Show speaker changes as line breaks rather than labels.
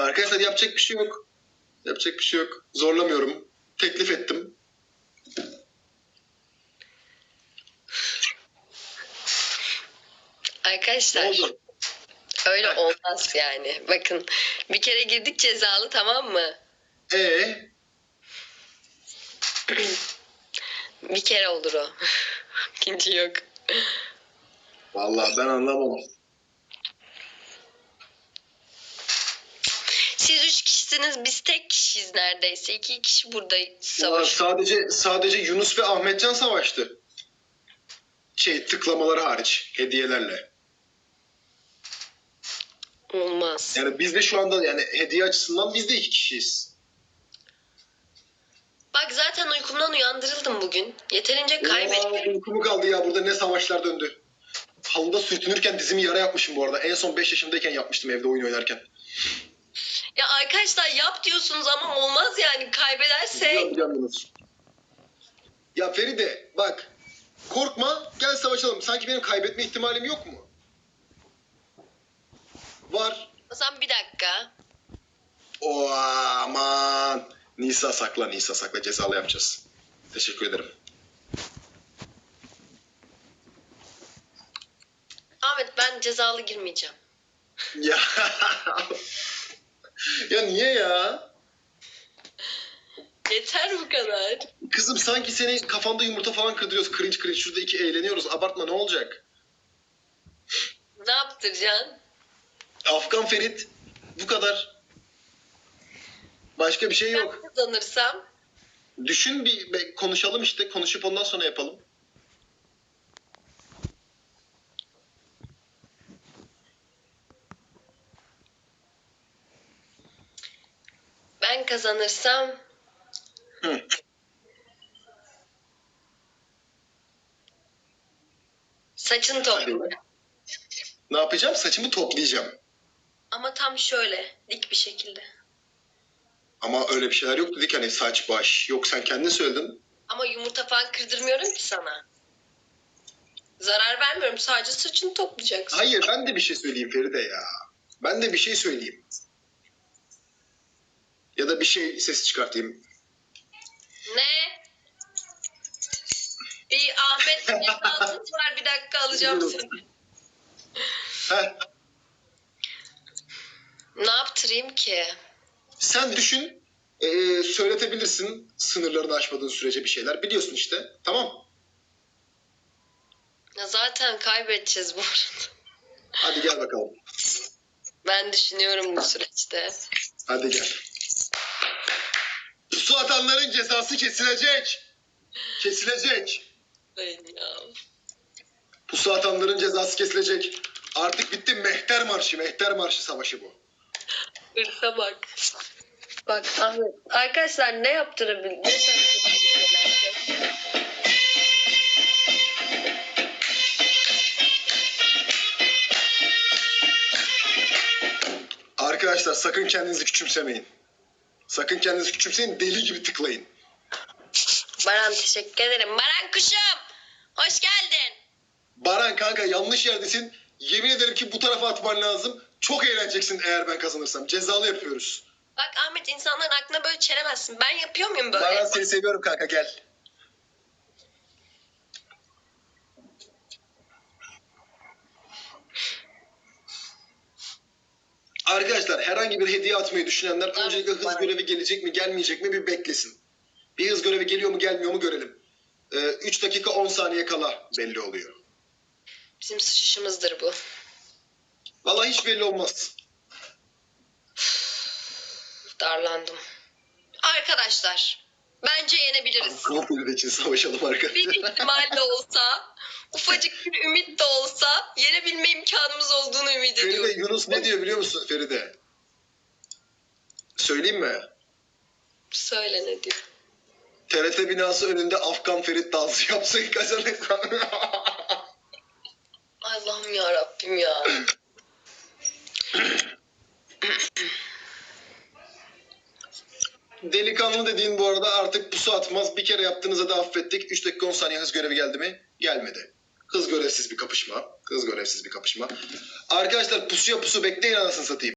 Arkadaşlar yapacak bir şey yok. Yapacak bir şey yok. Zorlamıyorum. Teklif ettim. Ne
Arkadaşlar
oldu?
öyle olmaz yani. Bakın bir kere girdik cezalı tamam mı?
Ee,
Bir kere olur o. İkinci yok.
vallahi ben anlamam.
Kişisiniz biz tek kişiyiz neredeyse. İki kişi burada
Ulan
savaş.
sadece sadece Yunus ve Ahmetcan savaştı. Şey tıklamaları hariç hediyelerle.
Olmaz.
Yani biz de şu anda yani hediye açısından biz de iki kişiyiz.
Bak zaten uykumdan uyandırıldım bugün. Yeterince
Aa,
kaybettim.
uykumu kaldı ya burada ne savaşlar döndü. Halıda sürtünürken dizimi yara yapmışım bu arada. En son 5 yaşındayken yapmıştım evde oyun oynarken.
Arkadaşlar yap diyorsunuz ama olmaz yani kaybedersek.
Ya Feride bak korkma gel savaşalım. Sanki benim kaybetme ihtimalim yok mu? Var.
O zaman bir dakika.
O aman. Nisa sakla Nisa sakla cezalı yapacağız. Teşekkür ederim.
Ahmet ben cezalı girmeyeceğim.
Ya. ya niye ya?
Yeter bu kadar.
Kızım sanki seni kafanda yumurta falan kırdırıyoruz. Cringe cringe şurada iki eğleniyoruz. Abartma ne olacak?
Ne yaptıracaksın?
Afgan Ferit. Bu kadar. Başka bir şey yok.
Ben kazanırsam
Düşün bir be- konuşalım işte. Konuşup ondan sonra yapalım.
Ben kazanırsam
Hı.
saçını topla.
Ne yapacağım? Saçımı toplayacağım.
Ama tam şöyle dik bir şekilde.
Ama öyle bir şeyler yok dedik hani saç baş. Yok sen kendin söyledin.
Ama yumurta falan kırdırmıyorum ki sana. Zarar vermiyorum. Sadece saçını toplayacaksın.
Hayır ben de bir şey söyleyeyim Feride ya. Ben de bir şey söyleyeyim. Ya da bir şey ses çıkartayım.
Ne? Bir Ahmet bir cezalımız var. Bir dakika alacağım seni.
Heh,
Ne yaptırayım ki?
sen düşün. Ee, söyletebilirsin sınırlarını aşmadığın sürece bir şeyler. Biliyorsun işte. Tamam.
Ya zaten kaybedeceğiz bu arada.
Hadi gel bakalım.
Ben düşünüyorum bu süreçte.
Hadi gel. Pusu atanların cezası kesilecek. Kesilecek.
Sayın ya.
Pusu atanların cezası kesilecek. Artık bitti Mehter Marşı. Mehter Marşı savaşı bu.
Hırsa bak. Bak Ahmet. Arkadaşlar ne yaptırabilir?
Arkadaşlar sakın kendinizi küçümsemeyin. Sakın kendinizi küçümseyin. Deli gibi tıklayın.
Baran teşekkür ederim. Baran kuşum. Hoş geldin.
Baran kanka yanlış yerdesin. Yemin ederim ki bu tarafa atman lazım. Çok eğleneceksin eğer ben kazanırsam. Cezalı yapıyoruz.
Bak Ahmet insanların aklına böyle çelemezsin. Ben yapıyor muyum böyle?
Baran seni seviyorum kanka gel. Arkadaşlar herhangi bir hediye atmayı düşünenler
Tamam,
öncelikle hız görevi gelecek mi gelmeyecek mi bir beklesin. Bir hız görevi geliyor mu gelmiyor mu görelim. 3 dakika 10 saniye kala belli oluyor.
Bizim sıçışımızdır bu.
Vallahi hiç belli olmaz.
Darlandım. Arkadaşlar bence yenebiliriz.
Konfident için savaşalım arkadaşlar.
Bir ihtimal de olsa, ufacık bir ümit de olsa yenebilme imkanımız olduğunu ümit
Feride
ediyorum.
Yunus ne diyor biliyor musun Feride? Söyleyeyim mi?
Söyle ne diyor.
TRT binası önünde Afgan Ferit dansı yapsın kazanırsan.
Allah'ım ya Rabbim ya.
Delikanlı dediğin bu arada artık pusu atmaz. Bir kere yaptığınızda da affettik. 3 dakika 10 saniye hız görevi geldi mi? Gelmedi. Hız görevsiz bir kapışma. Hız görevsiz bir kapışma. Arkadaşlar pusuya pusu bekleyin anasını satayım.